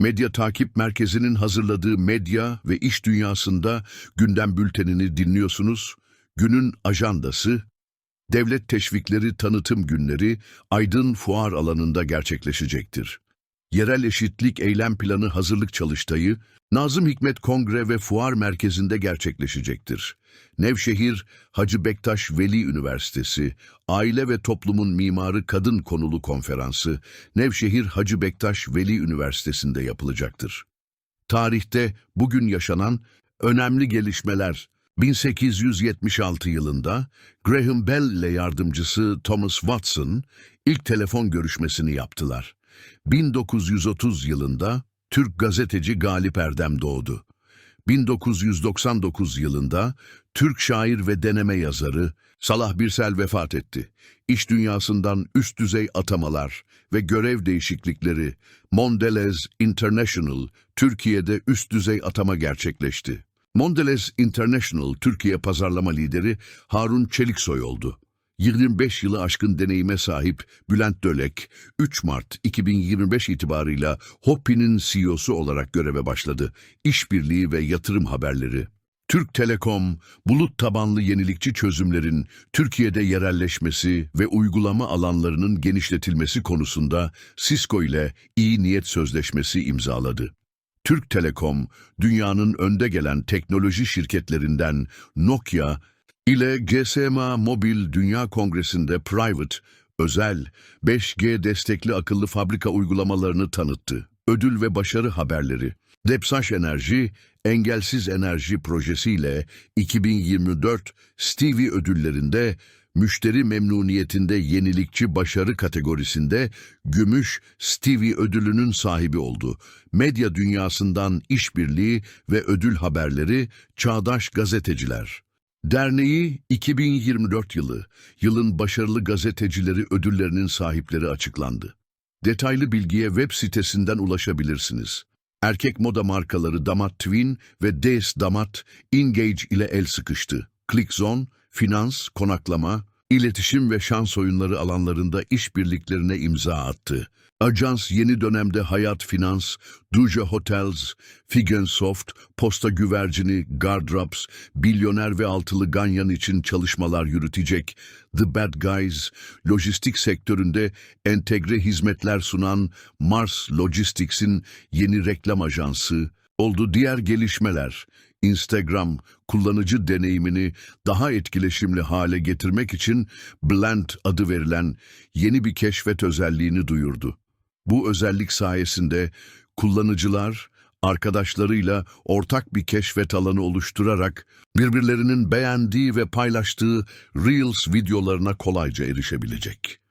Medya Takip Merkezi'nin hazırladığı medya ve iş dünyasında gündem bültenini dinliyorsunuz. Günün ajandası, devlet teşvikleri tanıtım günleri Aydın Fuar alanında gerçekleşecektir. Yerel Eşitlik Eylem Planı hazırlık çalıştayı Nazım Hikmet Kongre ve Fuar Merkezi'nde gerçekleşecektir. Nevşehir Hacı Bektaş Veli Üniversitesi Aile ve Toplumun Mimarı Kadın Konulu Konferansı Nevşehir Hacı Bektaş Veli Üniversitesi'nde yapılacaktır. Tarihte bugün yaşanan önemli gelişmeler 1876 yılında Graham Bell ile yardımcısı Thomas Watson ilk telefon görüşmesini yaptılar. 1930 yılında Türk gazeteci Galip Erdem doğdu. 1999 yılında Türk şair ve deneme yazarı Salah Birsel vefat etti. İş dünyasından üst düzey atamalar ve görev değişiklikleri Mondelez International Türkiye'de üst düzey atama gerçekleşti. Mondelez International Türkiye pazarlama lideri Harun Çeliksoy oldu. 25 yılı aşkın deneyime sahip Bülent Dölek, 3 Mart 2025 itibarıyla Hoppi'nin CEO'su olarak göreve başladı. İşbirliği ve yatırım haberleri. Türk Telekom, bulut tabanlı yenilikçi çözümlerin Türkiye'de yerelleşmesi ve uygulama alanlarının genişletilmesi konusunda Cisco ile iyi niyet sözleşmesi imzaladı. Türk Telekom, dünyanın önde gelen teknoloji şirketlerinden Nokia ile GSMA Mobil Dünya Kongresi'nde Private, özel, 5G destekli akıllı fabrika uygulamalarını tanıttı. Ödül ve başarı haberleri. Depsaş Enerji, Engelsiz Enerji projesiyle 2024 Stevie ödüllerinde müşteri memnuniyetinde yenilikçi başarı kategorisinde Gümüş Stevie ödülünün sahibi oldu. Medya dünyasından işbirliği ve ödül haberleri Çağdaş Gazeteciler. Derneği 2024 yılı, yılın başarılı gazetecileri ödüllerinin sahipleri açıklandı. Detaylı bilgiye web sitesinden ulaşabilirsiniz. Erkek moda markaları Damat Twin ve Days Damat Engage ile el sıkıştı. ClickZone, finans, konaklama, iletişim ve şans oyunları alanlarında işbirliklerine imza attı. Ajans yeni dönemde Hayat Finans, Duja Hotels, Figensoft, Posta Güvercini, Gardrops, Bilyoner ve Altılı Ganyan için çalışmalar yürütecek. The Bad Guys, lojistik sektöründe entegre hizmetler sunan Mars Logistics'in yeni reklam ajansı oldu. Diğer gelişmeler, Instagram kullanıcı deneyimini daha etkileşimli hale getirmek için Blend adı verilen yeni bir keşfet özelliğini duyurdu. Bu özellik sayesinde kullanıcılar arkadaşlarıyla ortak bir keşfet alanı oluşturarak birbirlerinin beğendiği ve paylaştığı Reels videolarına kolayca erişebilecek.